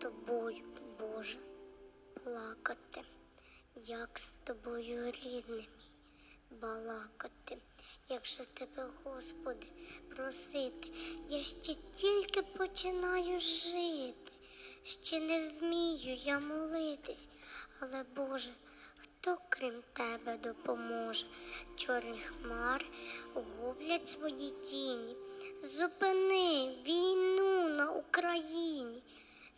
тобою, Боже, плакати, як з тобою рідним балакати, як же тебе, Господи, просити, я ще тільки починаю жити, ще не вмію я молитись, але Боже, хто крім тебе допоможе? Чорні хмари гублять свої тіні. Зупини війну на Україні.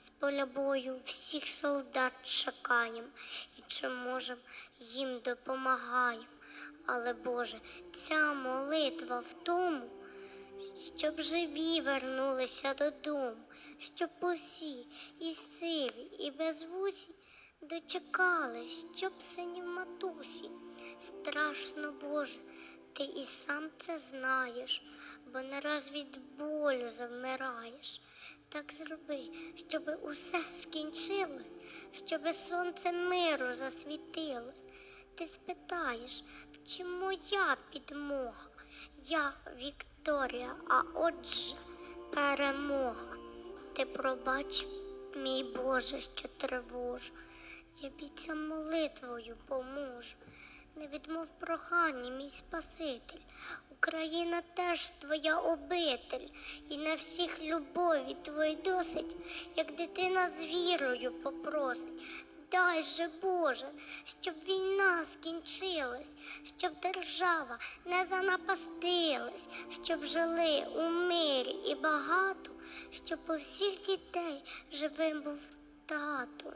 З поля бою всіх солдат чекаєм, і чи можем їм допомагаєм. Але Боже, ця молитва в тому, щоб живі вернулися додому, щоб усі і сиві, і безвусі дочекались, щоб синів матусі. Страшно, Боже, ти і сам це знаєш, бо не раз від болю завмираєш. Так зроби, щоб усе скінчилось, щоб сонце миру засвітилось. Ти спитаєш, в чим моя підмога? Я Вікторія, а отже перемога. Ти пробач, мій Боже, що тривожу. Я бійцям молитвою поможу. Не відмов прохання, мій Спаситель. Україна теж твоя обитель, і на всіх любові твої досить, як дитина з вірою попросить. Дай же, Боже, щоб війна скінчилась, щоб держава не занапастилась, щоб жили у мирі і багато, щоб у всіх дітей живим був тато.